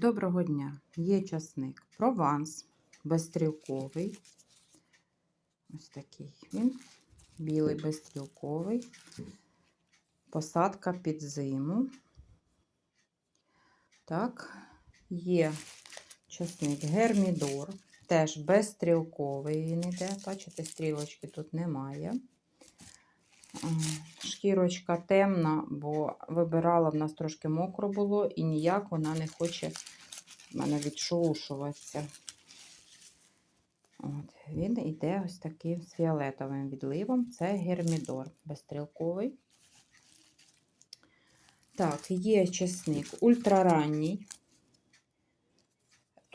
Доброго дня! Є часник Прованс, безстрілковий. Ось такий він. Білий безстрілковий. Посадка під зиму. Так, є часник Гермідор. Теж безстрілковий він іде. Бачите, стрілочки тут немає. Шкірочка темна, бо вибирала, в нас трошки мокро було, і ніяк вона не хоче в мене відшелушуватися. От, він йде ось таким з фіолетовим відливом. Це гермідор безстрілковий. Так, є чесник ультраранній.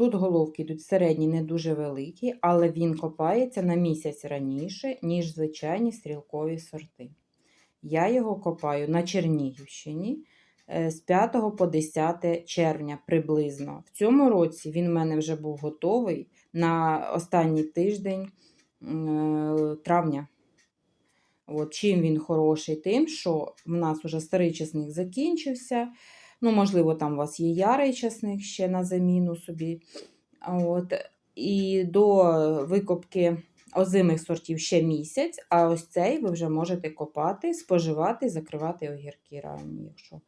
Тут головки йдуть середні, не дуже великі, але він копається на місяць раніше, ніж звичайні стрілкові сорти. Я його копаю на Чернігівщині е, з 5 по 10 червня приблизно. В цьому році він в мене вже був готовий на останній тиждень е, травня. От, чим він хороший? Тим, що в нас вже старий часник закінчився. Ну, можливо, там у вас є ярий часник ще на заміну собі. От. І до викопки озимих сортів ще місяць, а ось цей ви вже можете копати, споживати, закривати огірки ранні, якщо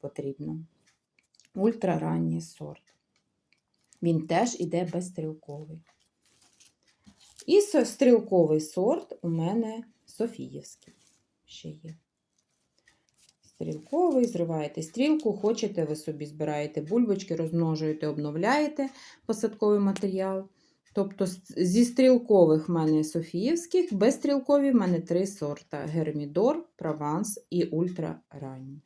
потрібно. Ультраранній сорт. Він теж іде безстрілковий. І стрілковий сорт у мене Софіївський ще є. Стрілковий, зриваєте стрілку, хочете, ви собі збираєте бульбочки, розмножуєте, обновляєте посадковий матеріал. Тобто зі стрілкових в мене Софіївських, безстрілкові в мене три сорта: Гермідор, Прованс і ультраранній.